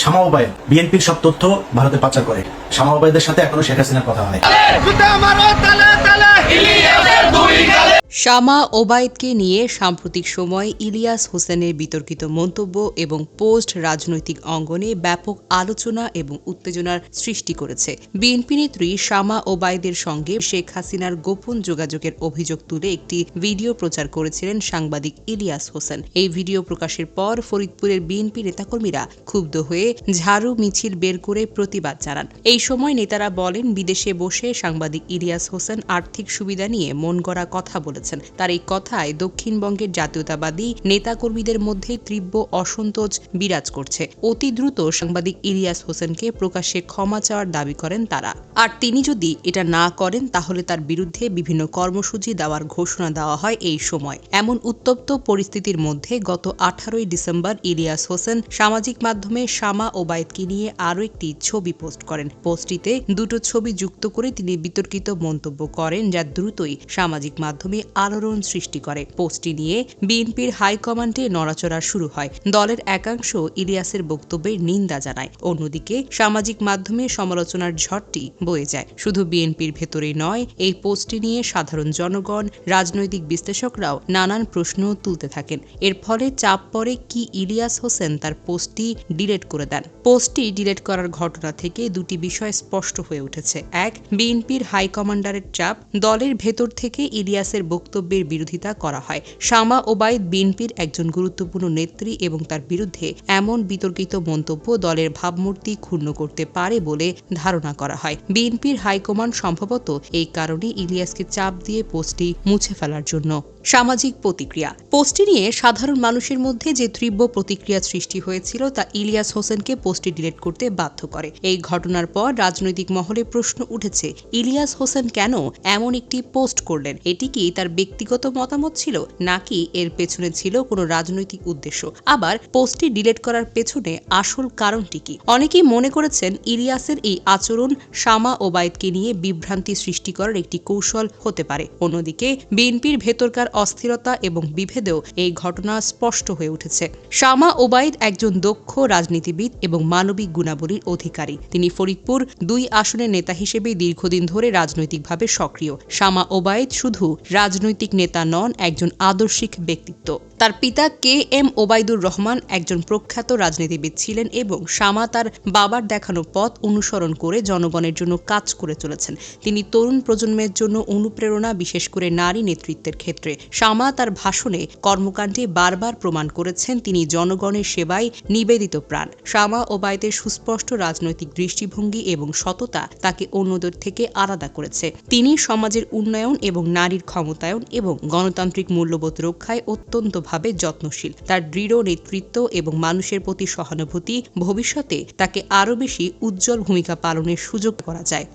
শামা বিএনপির সব তথ্য ভারতে পাচার করে। সামাবায়দের সাথে এখনও শেখ হাসিনার কথা হয়। শামা ওবায়দকে নিয়ে সাম্প্রতিক সময়ে ইলিয়াস হোসেনের বিতর্কিত মন্তব্য এবং পোস্ট রাজনৈতিক অঙ্গনে ব্যাপক আলোচনা এবং উত্তেজনার সৃষ্টি করেছে। বিএনপি নেত্রী শামা ওবায়দের সঙ্গে শেখ হাসিনার গোপন যোগাযোগের অভিযোগ তুলে একটি ভিডিও প্রচার করেছিলেন সাংবাদিক ইলিয়াস হোসেন। এই ভিডিও প্রকাশের পর ফরিদপুরের বিএনপি নেতাকর্মীরা ক্ষুব্ধ হয়ে ঝাড়ু মিছিল বের করে প্রতিবাদ জানান। এই সময় নেতারা বলেন, বিদেশে বসে সাংবাদিক ইলিয়াস হোসেন আর্থিক সুবিধা নিয়ে মন গড়া কথা বলেছেন। তার এই কথায় দক্ষিণবঙ্গের জাতীয়তাবাদী নেতাকর্মীদের মধ্যে তীব্র অসন্তোষ বিরাজ করছে। অতি দ্রুত সাংবাদিক ইলিয়াস হোসেনকে প্রকাশ্যে ক্ষমা চাওয়ার দাবি করেন তারা। আর তিনি যদি এটা না করেন, তাহলে তার বিরুদ্ধে বিভিন্ন কর্মসূচি দেওয়ার ঘোষণা দেওয়া হয় এই সময়। এমন উত্তপ্ত পরিস্থিতির মধ্যে গত আঠারোই ডিসেম্বর ইলিয়াস হোসেন সামাজিক মাধ্যমে শামা ওবায়দকে নিয়ে আরও একটি ছবি পোস্ট করেন। পোস্টটিতে দুটো ছবি যুক্ত করে তিনি বিতর্কিত মন্তব্য করেন, যা দ্রুতই সামাজিক মাধ্যমে আলোড়ন সৃষ্টি করে। পোস্টটি নিয়ে বিএনপির হাইকমান্ডে নড়াচড়া শুরু হয়। দলের একাংশ ইলিয়াসের বক্তব্যের নিন্দা জানায়। অন্যদিকে সামাজিক মাধ্যমে সমালোচনার ঝড়টি বয়ে যায়। শুধু বিএনপির ভেতরেই নয়, এই পোস্টটি নিয়ে সাধারণ জনগণ, রাজনৈতিক বিশ্লেষকরাও নানান প্রশ্ন তুলতে থাকেন। এর ফলে চাপ পরে কি ইলিয়াস হোসেন তার পোস্টটি ডিলেট করে দেন। পোস্টটি ডিলেট করার ঘটনা থেকে দুটি বিষয় স্পষ্ট হয়ে উঠেছে। এক, বিএনপির হাইকমান্ডারের চাপ। দলের ভেতর থেকে ইলিয়াসের বক্তব্যের বিরোধিতা করা হয়। শামা ওবায়দ বিএনপির একজন গুরুত্বপূর্ণ নেত্রী এবং তার বিরুদ্ধে এমন বিতর্কিত মন্তব্য দলের ভাবমূর্তি ক্ষুণ্ণ করতে পারে বলে ধারণা করা হয়। বিএনপির হাইকমান্ড সম্ভবত এই কারণে ইলিয়াসকে চাপ দিয়ে পোস্টটি মুছে ফেলার জন্য। সামাজিক প্রতিক্রিয়া। পোস্টটি নিয়ে সাধারণ মানুষের মধ্যে যে তীব্র প্রতিক্রিয়া সৃষ্টি হয়েছিল তা ইলিয়াস হোসেনকে পোস্টটি ডিলিট করতে বাধ্য করে। এই ঘটনার পর রাজনৈতিক মহলে প্রশ্ন উঠেছে, ইলিয়াস হোসেন কেন এমন একটি পোস্ট করলেন? এটি কি তার ব্যক্তিগত মতামত ছিল, নাকি এর পেছনে ছিল কোনো রাজনৈতিক উদ্দেশ্য? আবার পোস্টটি ডিলিট করার পেছনে আসল কারণটি কি? অনেকেই মনে করেছেন ইলিয়াসের এই আচরণ শামা ওবায়দকে নিয়ে বিভ্রান্তি সৃষ্টি করার একটি কৌশল হতে পারে। অন্যদিকে, বিএনপির ভেতরকার অস্থিরতা এবং বিভেদেও এই ঘটনা স্পষ্ট হয়ে উঠেছে। শামা ওবায়দ একজন দক্ষ রাজনীতিবিদ এবং মানবিক গুণাবলীর অধিকারী। তিনি ফরিদপুর দুই আসনের নেতা হিসেবে দীর্ঘদিন ধরে রাজনৈতিকভাবে সক্রিয়। শামা ওবায়দ শুধু রাজনৈতিক নেতা নন, একজন আদর্শিক ব্যক্তিত্ব। তার পিতা কে এম ওবায়দুর রহমান একজন প্রখ্যাত রাজনীতিবিদ ছিলেন এবং শামা তার বাবার দেখানো পথ অনুসরণ করে জনগণের জন্য কাজ করে চলেছেন। তিনি তরুণ প্রজন্মের জন্য অনুপ্রেরণা, বিশেষ করে নারী নেতৃত্বের ক্ষেত্রে। শামা তার ভাষণে কর্মকাণ্ডে বারবার প্রমাণ করেছেন তিনি জনগণের সেবায় নিবেদিত প্রাণ। শামা ওবায়দের সুস্পষ্ট রাজনৈতিক দৃষ্টিভঙ্গি এবং সততা তাকে অন্যদের থেকে আলাদা করেছে। তিনি সমাজের উন্নয়ন এবং নারীর ক্ষমতায়ন এবং গণতান্ত্রিক মূল্যবোধ রক্ষায় ভাবে যত্নশীল। তার দৃঢ় নেতৃত্ব এবং মানুষের প্রতি সহানুভূতি ভবিষ্যতে তাকে আরও বেশি উজ্জ্বল ভূমিকা পালনের সুযোগ করা যায়।